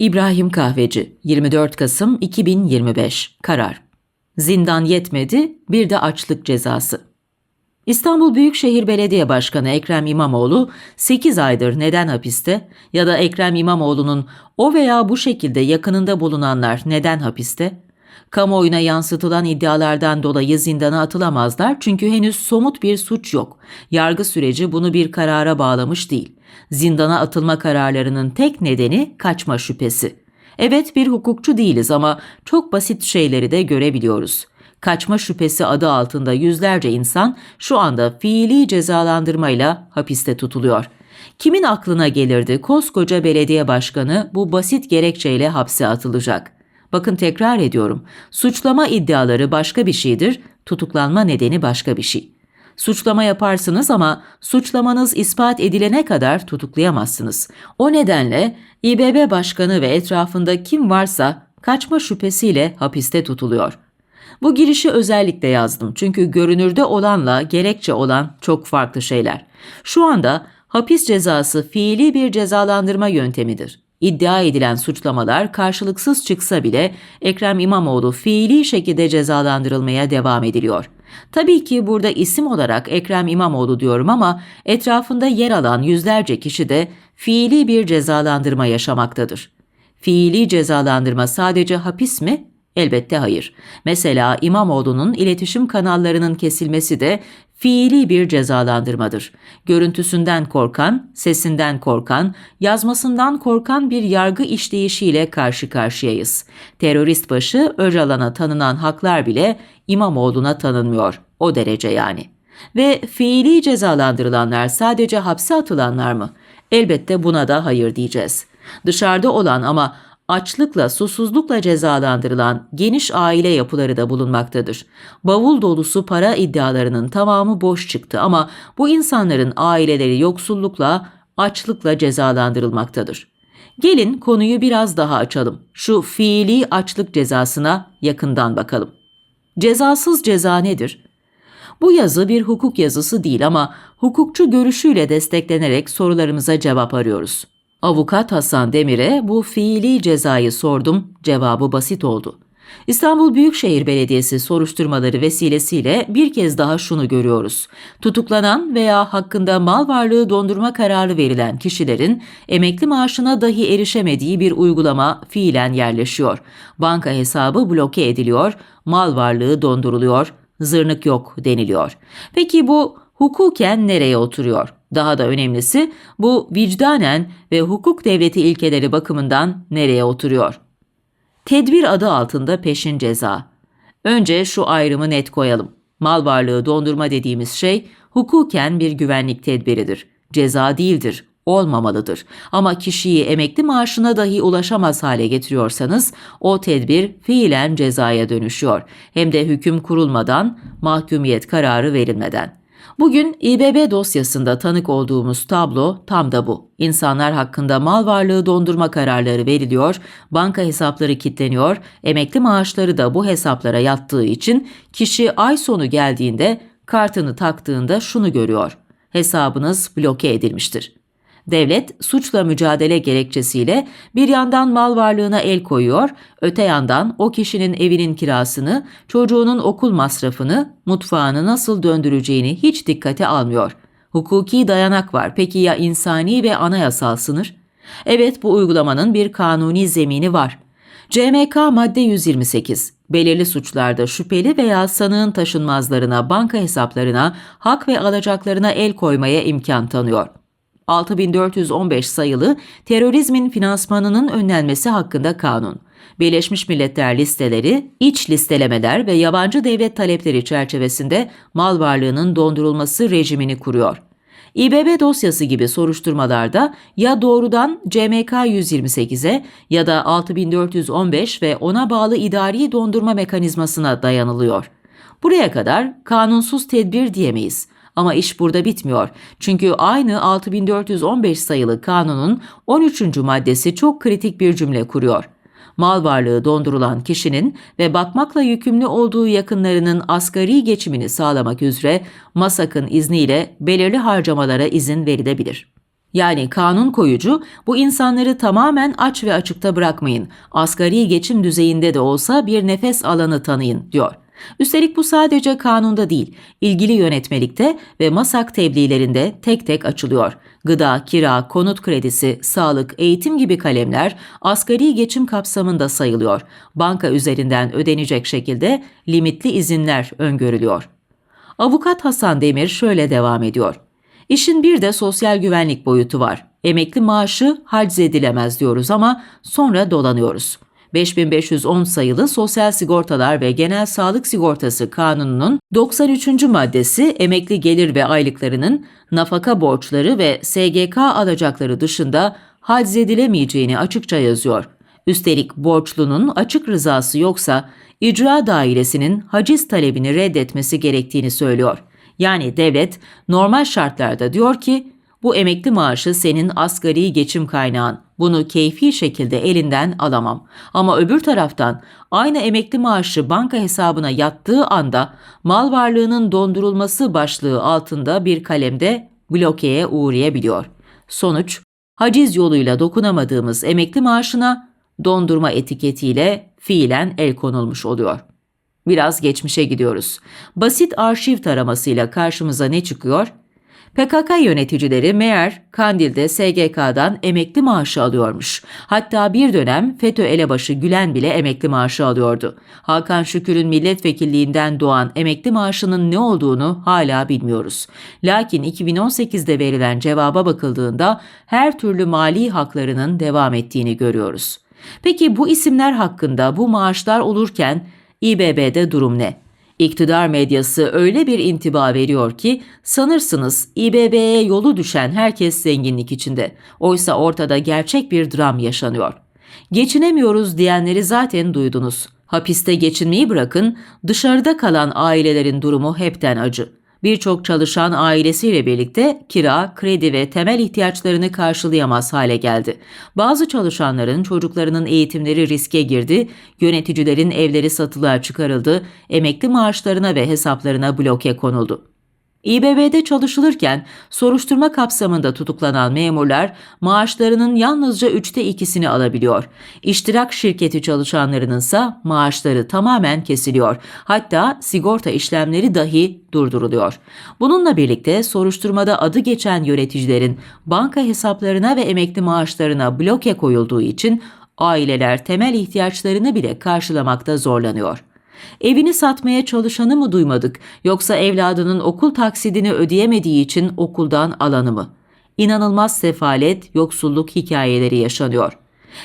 İbrahim Kahveci 24 Kasım 2025 Karar Zindan yetmedi bir de açlık cezası. İstanbul Büyükşehir Belediye Başkanı Ekrem İmamoğlu 8 aydır neden hapiste ya da Ekrem İmamoğlu'nun o veya bu şekilde yakınında bulunanlar neden hapiste? Kamuoyuna yansıtılan iddialardan dolayı zindana atılamazlar çünkü henüz somut bir suç yok. Yargı süreci bunu bir karara bağlamış değil. Zindana atılma kararlarının tek nedeni kaçma şüphesi. Evet bir hukukçu değiliz ama çok basit şeyleri de görebiliyoruz. Kaçma şüphesi adı altında yüzlerce insan şu anda fiili cezalandırmayla hapiste tutuluyor. Kimin aklına gelirdi koskoca belediye başkanı bu basit gerekçeyle hapse atılacak? Bakın tekrar ediyorum. Suçlama iddiaları başka bir şeydir, tutuklanma nedeni başka bir şey. Suçlama yaparsınız ama suçlamanız ispat edilene kadar tutuklayamazsınız. O nedenle İBB Başkanı ve etrafında kim varsa kaçma şüphesiyle hapiste tutuluyor. Bu girişi özellikle yazdım çünkü görünürde olanla gerekçe olan çok farklı şeyler. Şu anda hapis cezası fiili bir cezalandırma yöntemidir. İddia edilen suçlamalar karşılıksız çıksa bile Ekrem İmamoğlu fiili şekilde cezalandırılmaya devam ediliyor. Tabii ki burada isim olarak Ekrem İmamoğlu diyorum ama etrafında yer alan yüzlerce kişi de fiili bir cezalandırma yaşamaktadır. Fiili cezalandırma sadece hapis mi? Elbette hayır. Mesela İmamoğlu'nun iletişim kanallarının kesilmesi de fiili bir cezalandırmadır. Görüntüsünden korkan, sesinden korkan, yazmasından korkan bir yargı işleyişiyle karşı karşıyayız. Terörist başı Öcalan'a tanınan haklar bile İmamoğlu'na tanınmıyor. O derece yani. Ve fiili cezalandırılanlar sadece hapse atılanlar mı? Elbette buna da hayır diyeceğiz. Dışarıda olan ama açlıkla, susuzlukla cezalandırılan geniş aile yapıları da bulunmaktadır. Bavul dolusu para iddialarının tamamı boş çıktı ama bu insanların aileleri yoksullukla, açlıkla cezalandırılmaktadır. Gelin konuyu biraz daha açalım. Şu fiili açlık cezasına yakından bakalım. Cezasız ceza nedir? Bu yazı bir hukuk yazısı değil ama hukukçu görüşüyle desteklenerek sorularımıza cevap arıyoruz. Avukat Hasan Demir'e bu fiili cezayı sordum, cevabı basit oldu. İstanbul Büyükşehir Belediyesi soruşturmaları vesilesiyle bir kez daha şunu görüyoruz. Tutuklanan veya hakkında mal varlığı dondurma kararı verilen kişilerin emekli maaşına dahi erişemediği bir uygulama fiilen yerleşiyor. Banka hesabı bloke ediliyor, mal varlığı donduruluyor, zırnık yok deniliyor. Peki bu hukuken nereye oturuyor? Daha da önemlisi bu vicdanen ve hukuk devleti ilkeleri bakımından nereye oturuyor? Tedbir adı altında peşin ceza. Önce şu ayrımı net koyalım. Mal varlığı dondurma dediğimiz şey hukuken bir güvenlik tedbiridir. Ceza değildir, olmamalıdır. Ama kişiyi emekli maaşına dahi ulaşamaz hale getiriyorsanız o tedbir fiilen cezaya dönüşüyor. Hem de hüküm kurulmadan, mahkumiyet kararı verilmeden. Bugün İBB dosyasında tanık olduğumuz tablo tam da bu. İnsanlar hakkında mal varlığı dondurma kararları veriliyor, banka hesapları kilitleniyor, emekli maaşları da bu hesaplara yattığı için kişi ay sonu geldiğinde kartını taktığında şunu görüyor. Hesabınız bloke edilmiştir. Devlet suçla mücadele gerekçesiyle bir yandan mal varlığına el koyuyor, öte yandan o kişinin evinin kirasını, çocuğunun okul masrafını, mutfağını nasıl döndüreceğini hiç dikkate almıyor. Hukuki dayanak var. Peki ya insani ve anayasal sınır? Evet bu uygulamanın bir kanuni zemini var. CMK madde 128 belirli suçlarda şüpheli veya sanığın taşınmazlarına, banka hesaplarına, hak ve alacaklarına el koymaya imkan tanıyor. 6415 sayılı terörizmin finansmanının önlenmesi hakkında kanun. Birleşmiş Milletler listeleri, iç listelemeler ve yabancı devlet talepleri çerçevesinde mal varlığının dondurulması rejimini kuruyor. İBB dosyası gibi soruşturmalarda ya doğrudan CMK 128'e ya da 6415 ve ona bağlı idari dondurma mekanizmasına dayanılıyor. Buraya kadar kanunsuz tedbir diyemeyiz. Ama iş burada bitmiyor. Çünkü aynı 6415 sayılı kanunun 13. maddesi çok kritik bir cümle kuruyor. Mal varlığı dondurulan kişinin ve bakmakla yükümlü olduğu yakınlarının asgari geçimini sağlamak üzere MASAK'ın izniyle belirli harcamalara izin verilebilir. Yani kanun koyucu bu insanları tamamen aç ve açıkta bırakmayın. Asgari geçim düzeyinde de olsa bir nefes alanı tanıyın diyor. Üstelik bu sadece kanunda değil, ilgili yönetmelikte ve masak tebliğlerinde tek tek açılıyor. Gıda, kira, konut kredisi, sağlık, eğitim gibi kalemler asgari geçim kapsamında sayılıyor. Banka üzerinden ödenecek şekilde limitli izinler öngörülüyor. Avukat Hasan Demir şöyle devam ediyor. İşin bir de sosyal güvenlik boyutu var. Emekli maaşı haciz edilemez diyoruz ama sonra dolanıyoruz. 5510 sayılı Sosyal Sigortalar ve Genel Sağlık Sigortası Kanunu'nun 93. maddesi emekli gelir ve aylıklarının nafaka borçları ve SGK alacakları dışında haciz edilemeyeceğini açıkça yazıyor. Üstelik borçlunun açık rızası yoksa icra dairesinin haciz talebini reddetmesi gerektiğini söylüyor. Yani devlet normal şartlarda diyor ki bu emekli maaşı senin asgari geçim kaynağın. Bunu keyfi şekilde elinden alamam. Ama öbür taraftan aynı emekli maaşı banka hesabına yattığı anda mal varlığının dondurulması başlığı altında bir kalemde blokeye uğrayabiliyor. Sonuç, haciz yoluyla dokunamadığımız emekli maaşına dondurma etiketiyle fiilen el konulmuş oluyor. Biraz geçmişe gidiyoruz. Basit arşiv taramasıyla karşımıza ne çıkıyor? PKK yöneticileri meğer Kandil'de SGK'dan emekli maaşı alıyormuş. Hatta bir dönem FETÖ elebaşı Gülen bile emekli maaşı alıyordu. Hakan Şükür'ün milletvekilliğinden doğan emekli maaşının ne olduğunu hala bilmiyoruz. Lakin 2018'de verilen cevaba bakıldığında her türlü mali haklarının devam ettiğini görüyoruz. Peki bu isimler hakkında bu maaşlar olurken İBB'de durum ne? İktidar medyası öyle bir intiba veriyor ki sanırsınız İBB'ye yolu düşen herkes zenginlik içinde. Oysa ortada gerçek bir dram yaşanıyor. Geçinemiyoruz diyenleri zaten duydunuz. Hapiste geçinmeyi bırakın, dışarıda kalan ailelerin durumu hepten acı. Birçok çalışan ailesiyle birlikte kira, kredi ve temel ihtiyaçlarını karşılayamaz hale geldi. Bazı çalışanların çocuklarının eğitimleri riske girdi, yöneticilerin evleri satılığa çıkarıldı, emekli maaşlarına ve hesaplarına bloke konuldu. İBB'de çalışılırken soruşturma kapsamında tutuklanan memurlar maaşlarının yalnızca üçte ikisini alabiliyor. İştirak şirketi çalışanlarının ise maaşları tamamen kesiliyor. Hatta sigorta işlemleri dahi durduruluyor. Bununla birlikte soruşturmada adı geçen yöneticilerin banka hesaplarına ve emekli maaşlarına bloke koyulduğu için aileler temel ihtiyaçlarını bile karşılamakta zorlanıyor. Evini satmaya çalışanı mı duymadık yoksa evladının okul taksidini ödeyemediği için okuldan alanı mı? İnanılmaz sefalet, yoksulluk hikayeleri yaşanıyor.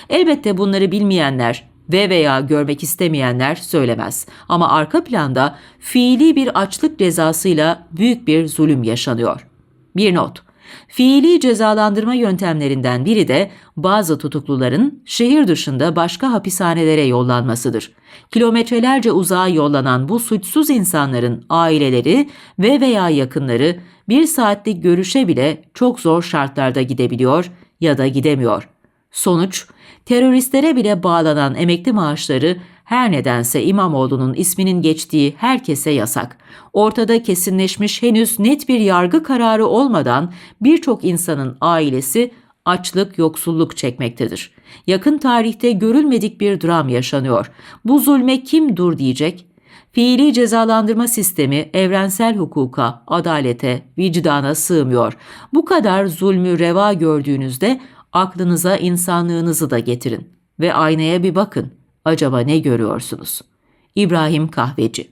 Elbette bunları bilmeyenler ve veya görmek istemeyenler söylemez. Ama arka planda fiili bir açlık cezasıyla büyük bir zulüm yaşanıyor. Bir not. Fiili cezalandırma yöntemlerinden biri de bazı tutukluların şehir dışında başka hapishanelere yollanmasıdır. Kilometrelerce uzağa yollanan bu suçsuz insanların aileleri ve veya yakınları bir saatlik görüşe bile çok zor şartlarda gidebiliyor ya da gidemiyor. Sonuç, teröristlere bile bağlanan emekli maaşları her nedense İmamoğlu'nun isminin geçtiği herkese yasak. Ortada kesinleşmiş henüz net bir yargı kararı olmadan birçok insanın ailesi açlık, yoksulluk çekmektedir. Yakın tarihte görülmedik bir dram yaşanıyor. Bu zulme kim dur diyecek? Fiili cezalandırma sistemi evrensel hukuka, adalete, vicdana sığmıyor. Bu kadar zulmü reva gördüğünüzde aklınıza insanlığınızı da getirin ve aynaya bir bakın. Acaba ne görüyorsunuz? İbrahim Kahveci